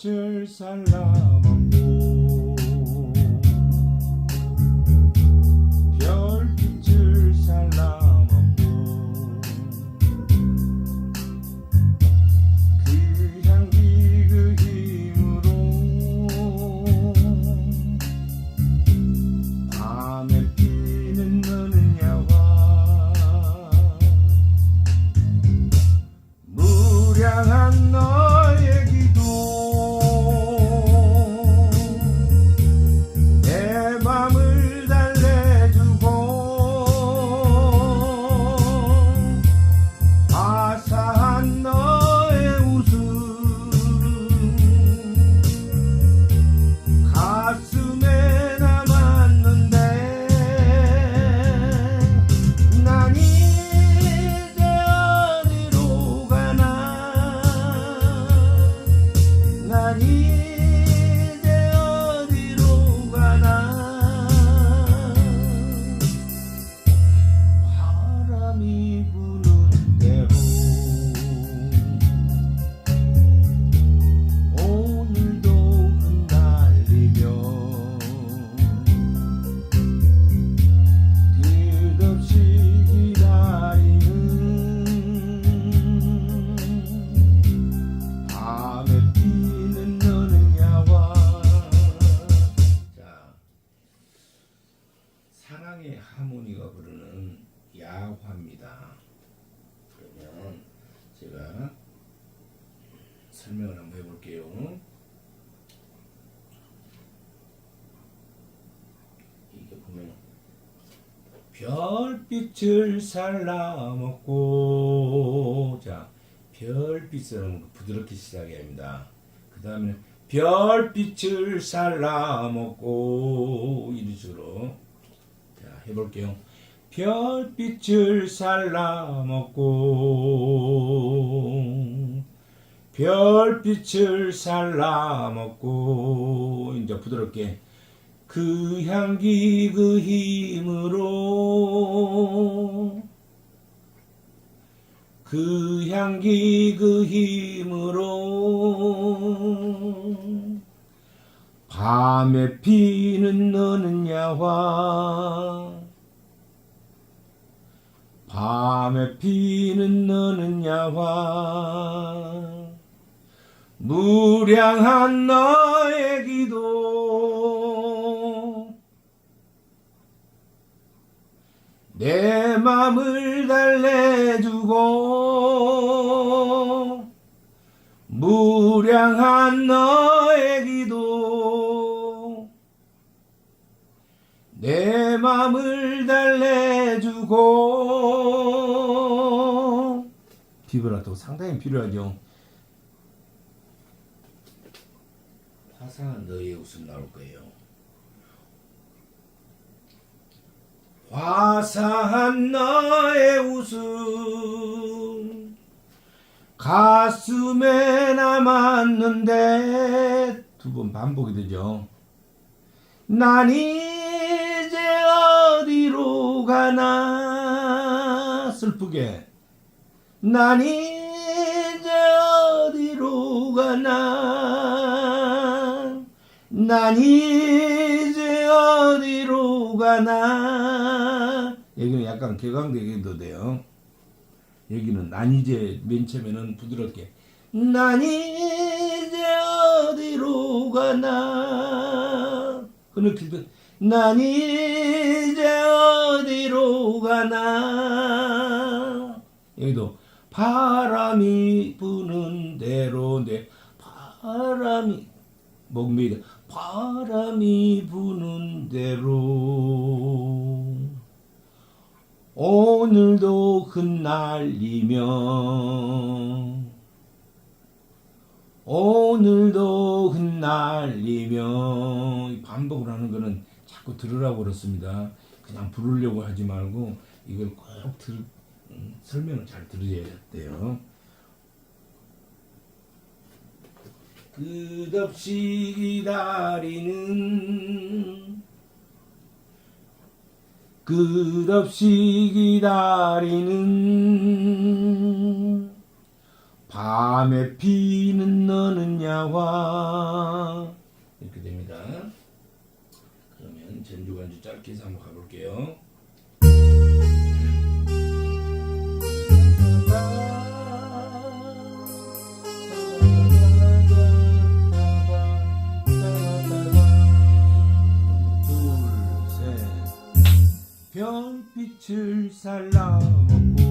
별빛을 살라먹고 별빛을 살라먹고 자 별빛은 부드럽게 시작해야 합니다. 그 다음에 별빛을 살라먹고 이런 식으로 자 해볼게요. 별빛을 살라먹고 별빛을 살라먹고 이제 부드럽게 그 향기 그 힘으로 그 향기 그 힘으로 밤에 피는 너는 야화 밤에 피는 너는 야화. 무량한 너의 기도 내 맘을 달래주고 무량한 너의 기도 내 맘을 달래주고 비브라토 상당히 필요하죠. 화사한 너의 웃음 나올 거예요. 화사한 너의 웃음 가슴에 남았는데. 두 번 반복이 되죠. 난 이제 어디로 가나? 슬프게. 난 이제 어디로 가나? 난 이제 어디로 가나? 여기는 약간 개강되기도 돼요. 여기는 난 이제 맨 처음에는 부드럽게. 난 이제 어디로 가나? 흐느낄 때난 이제 어디로 가나? 여기도 바람이 부는 대로 내 바람이 목매이다 바람이 부는 대로 오늘도 흩날리며 오늘도 흩날리며 이 반복을 하는 거는 자꾸 들으라고 그렇습니다. 그냥 부르려고 하지 말고 이걸 꼭 들, 음, 설명을 잘 들으셔야 돼요. 끝없이 기다리는 끝없이 기다리는 밤에 피는 너는 야화 이렇게 됩니다. 그러면 전주간주 짧게 한번 가볼게요. 별빛을 살라먹고